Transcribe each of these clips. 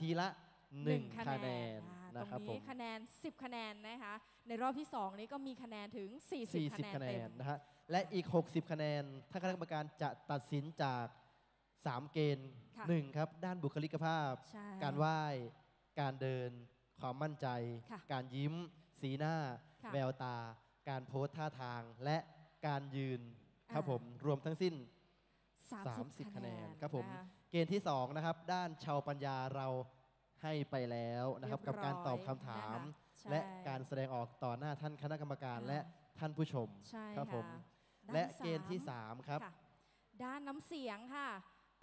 ทีละ 1 คะแนนอ่านะครับตรงผนี้มคะแนน 10 คะแนนนะคะในรอบที่ 2 นี้ก็มีคะแนนถึง 40 คะแนน40คะแนเต็นมนะฮะและอีก 60 คะแนนท่านคณะกรรมการจะตัดสินจาก 3 เกณฑ์ค่ะ1ครับด้านบุคลิกภาพใช่การไหว้การเดิน ความมั่นใจค่ะการยิ้ม สีหน้าค่ะแววตา การโพสท่าทางและการยืนครับอ่าผมรวมทั้งสิ้น 30 30 คะแนนครับผมนะคะเกณฑ์ที่ 2 นะครับ ด้านชาวปัญญาเราให้ไปแล้วนะครับเยกับการตอบคำร้ยถามนะคะใช่และการแสดงออกต่อหน้าท่านคณะกรรมการอ่าและท่านผู้ชมใช่ครับค่ะผมด้านและสามเกณฑ์ที่ 3 ครับะด้านน้ำเสียงค่ะ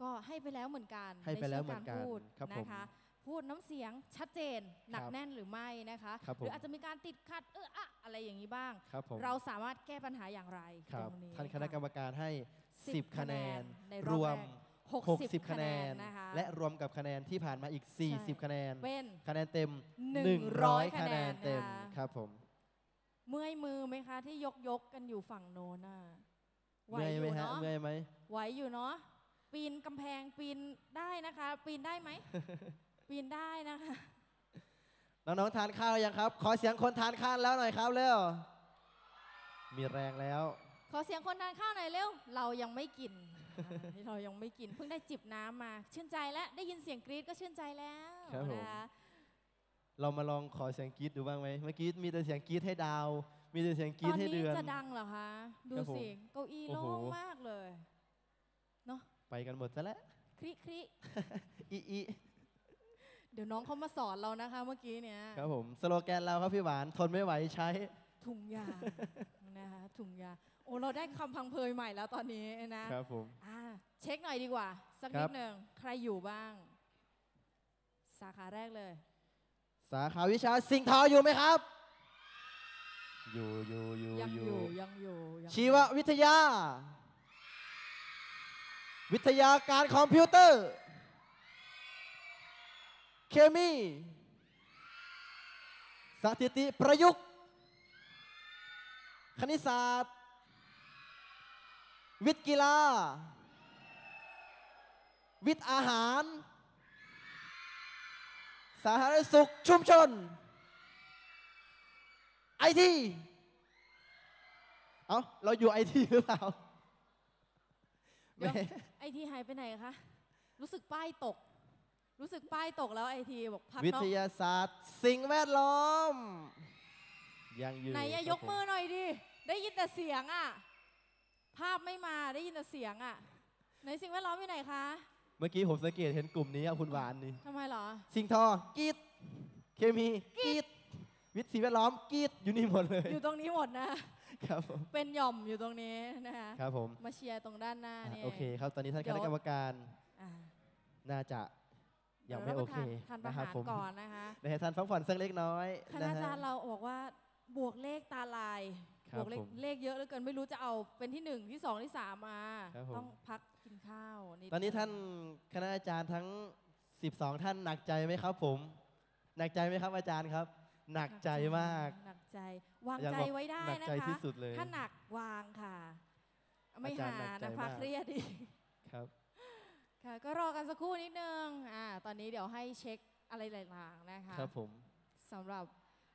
ก็ให้ไปแล้วเหมือนกันให้ไปแล้วเหมือนกันใช่ารพูดครับผมนะคะ พูดน้ำเสียงชัดเจน หนักครับแน่นหรือไม่นะคะครับหผมรืออาจจะมีการติดขัดเอออะอะไรอย่างนี้บ้างครับผมเราสามารถแก้ปัญหาอย่างไรครัตบรงนี้ท่านคณะกรรมการให้ 10 10คะแนนในรรอบวแรมก60 60 คะแนนนะคะและรวมกับคะแนนที่ผ่านมาอีกใช่40 คะแนนเป็นคะแนนเต็ม 100 100คะคะแนแนนนเต็มนะคะครับผมเมื่อยมือไหมคะ ที่ยกยกๆกันอยู่ฝั่งโน้นน่ะไหวเมื่อยอไหมยู่ฮะเนาะเมื่อยไหมไหวอยู่เนาะปีนกำแพงปีนได้นะคะ ปีนได้ไหม ปีนได้นะคะ น้องๆทานข้าวยังครับ ขอเสียงคนทานข้าวแล้วหน่อยครับเร็ว มีแรงแล้ว ขอเสียงคนทานข้าวหน่อยเร็ว เรายังไม่กินอ่าเรายังไม่กิน เพิ่งได้จิบน้ำมา ชื่นใจแล้ว ได้ยินเสียงกรี๊ดก็ชื่นใจแล้วครับผมนะคะเรามาลองขอเสียงกรี๊ดดูบ้างไหมเมื่อกี้มีแต่เสียงกรี๊ดให้ดาว มีแต่เสียงกตรี๊อดนให้นี้เดือนจะดังเหรอคะ ดูครับผมสิ เก้าอี้โอ้โล่โหงมากเลย เนาะ ไปกันหมดซะแล้ว คริคริอีอี เดี๋ยวน้องเขามาสอนเรานะคะเมื่อกี้เนี่ยครับผมสโลแกนเราครับพี่หวานทนไม่ไหวใช้ถุงยางนะคะถุงยางโอ้เราได้คำพังเพยใหม่แล้วตอนนี้นะครับผมอ่าเช็คหน่อยดีกว่า สักครันิบดหนึ่งใครอยู่บ้าง สาขาแรกเลย สาขาวิชาสิ่งทออยู่ไหมครับ อยู่อยู่อยู่ยังออยู่ยู่ยังอยู่ยังชีววิทยา วิทยาการคอมพิวเตอร์ เคมี สถิติประยุกต์ คณิตศาสตร์ วิทย์กีฬา วิทย์อาหาร สาธารณสุขชุมชน ไอทีเอ้า เราอยู่ไอทีหรือเปล่า เดี๋ยวแหมไอทีหายไปไหนคะ รู้สึกป้ายตก รู้สึกป้ายตกแล้วไอทีบอกพักวิเนาะทยาศาสตร์ สิ่งแวดล้อม ยังอยู่ไหนอะครับยกมือผหน่อยดิ ได้ยินแต่เสียงอะภาพไม่มาได้ยินแต่เสียงอะไหนสิ่งแวดล้อมอยู่ไหนคะเมื่อกี้ผมสังเกตเห็นกลุ่มนี้อะคุณหวานนี่ ทำไมเหรอ สิ่งทอกีดเคมีกีดวิทย์สิ่งแวดล้อมกีดอยู่นี่หมดเลย อยู่ตรงนี้หมดนะ ครับผม เป็นหย่อมอยู่ตรงนี้นะคะครับผมมาเชียร์ตรงด้านหน้าอะเนี่ย โอเคครับ ตอนนี้ท่านเดี๋คยวณะกรรมการอ่า น่าจะ ยังไม่ดี๋วโอราเคทานประนะครับหารผมก่อนนะคะนะฮะท่านพักผ่อนสักเล็กน้อยคณนะอาฮะจารย์เราบอกว่าบวกเลขตาลายครับบวกเลขผมเลขเยอะเหลือเกินไม่รู้จะเอาเป็นที่หนึ่งที่สองที่สามมาครับผมต้องพักกินข้าวดตอนนี้งท่านคณะอาจารย์ทั้ง 12 ท่านหนักใจไหมครับผม หนักใจไหมครับอาจารย์ครับ หนักใจมากหนักใจวางอาจารย์ใจบอกไว้ได้หนักนะใจคะที่สุดเลยถ้าหนักวางค่ะ ไม่อาจารย์หาหนักใจนะคะมากเครียดอีกครับ ค่ะก็รอกันสักครู่นิดนึงอ่าตอนนี้เดี๋ยวให้เช็คอะไรต่างๆนะคะครับผมสำหรับ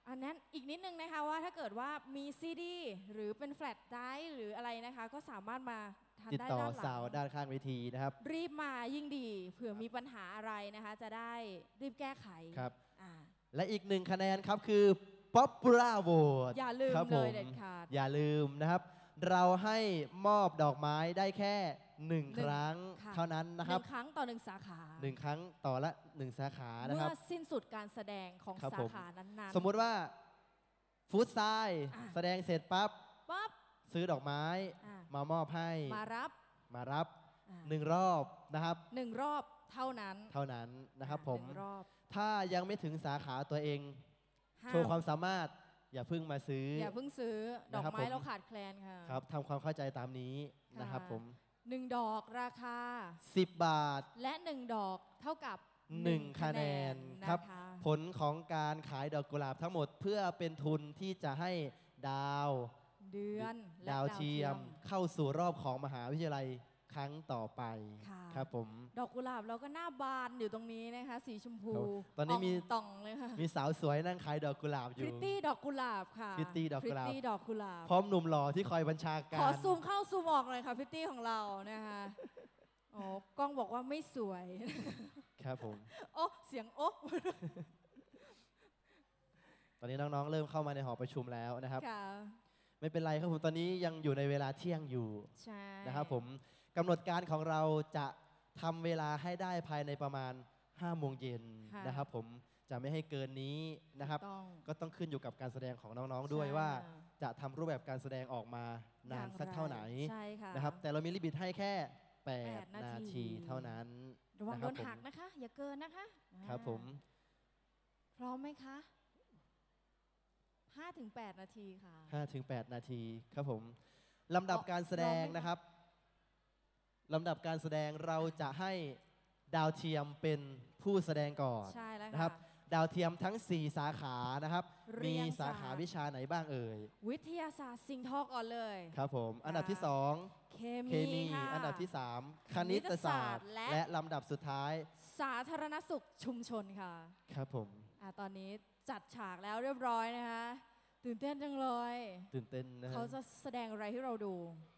อันนั้นอีกนิดนึงนะคะว่าถ้าเกิดว่ามีซีดีหรือเป็นแฟลชไดรฟ์หรืออะไรนะคะ ก็สามารถมาทานติดได้ต่อด้านหลัสาวงด้านข้างเวทีนะครับ รีบมายิ่งดีเผื่อมีปัญหาอะไรนะคะ จะได้รีบแก้ไขครับ อ่า และอีกหนึ่งคะแนนครับคือ Popular Vote อย่าลืมครับเลผมยเด็ดขาด อย่าลืมนะครับ เราให้มอบดอกไม้ได้แค่หนึ่งหนึ่งครั้งค่ะเท่านั้นหนะครับนึ่งครั้งต่อหนึ่งสาขาหนึ่งครั้งต่อละหนึ่งสาขานะเมื่คอรับสิ้นสุดการแสดงของครับสาผมขานั้นๆ สมมุติว่าฟู้ดไซด์อะแสดงเสร็จปั๊บปั๊บซื้อดอกไม้อะมามอบให้มารับมารับอะหนึ่งรอบนะครับหนึ่งรอบเท่านั้นเท่านั้นนะครับอ่ผมหนึ่งรอบถ้ายังไม่ถึงสาขาตัวเองห้าโชว์ความสามารถ อย่าเพิ่งมาซื้ออย่าเพิ่งซื้อดอกนะครับไม้ผมเราขาดแคลนค่ะครับทำความเข้าใจตามนี้ค่ะนะครับผมหนึ่งดอกราคา 10 บาท และหนึ่งดอกเท่ากับ 1 คะแนนนะะครับ ผลของการขายดอกกุหลาบทั้งหมดเพื่อเป็นทุนที่จะให้ดาว เดือนและดาวเทียมเข้าสู่รอบของมหาวิทยาลัย ครั้งต่อไปค่ะครับผมดอกกุหลาบเราก็หน้าบานอยู่ตรงนี้นะคะ สีชมพูครับตอนนี้มีต่องๆเลยค่ะมีสาวสวยนั่งขายดอกกุหลาบอพริยู่ตตี้ดอกกุหลาบค่ะพริตตี้ดอกกุหลาบพริตตี้ดอกกุหลาบพร้อมหนุ่มหล่อที่คอยบัญชาการขอซูมเข้าซูมออกเลยค่ะพริตตี้ของเรานะคะโอ้กล้องบอกว่าไม่สวยครับผมโอ้เสียงโอ้ตอนนี้น้องๆ เริ่มเข้ามาในหอประชุมแล้วนะครับค่ะ ไม่เป็นไรครับผมตอนนี้ยังอยู่ในเวลาเที่ยงอยู่ใช่นะครับผมกำหนดการของเราจะทำเวลาให้ได้ภายในประมาณ5โมงเย็นนะครับผมจะไม่ให้เกินนี้นะครับต้องก็ต้องขึ้นอยู่กับการแสดงของน้องๆด้วยใช่ ว่า จะทำรูปแบบการแสดงออกมานาอนย่งสักเท่าไหนใช่ค่ะ นะครับ แต่เรามีลิมิตให้แค่แปด8นานาที ทีเท่านั้นระวังนะโดครับนผมหักนะคะ อย่าเกินนะคะครับอ่าผม พร้อมไหมคะ 5ถึง8นาทีค่ะ 5ถึง8นาทีครับผมลำดับการแสดงพร้อมไหมคะนะครับลำดับการแสดงเราจะให้ดาวเทียมเป็นผู้แสดงก่อนใช่แล้วนะครับค่ะดาวเทียมทั้ง 4 สาขานะครับ เรีมียงสาขาศาสตร์วิชาไหนบ้างเอ่ยวิทยาศาสตร์สิ่งทอก่อนเลย ครับผมอันดับที่ 2 เคเคมีมีค่ะ อันดับที่ 3 คณิตศาสตร์ และ และลำดับสุดท้ายสาธารณสุขชุมชนค่ะ ครับผม อะตอนนี้จัดฉากแล้วเรียบร้อยนะคะ ตื่นเต้นจังเลย ตื่นเต้นนะฮะเขาจะแสดงอะไรให้เราดูค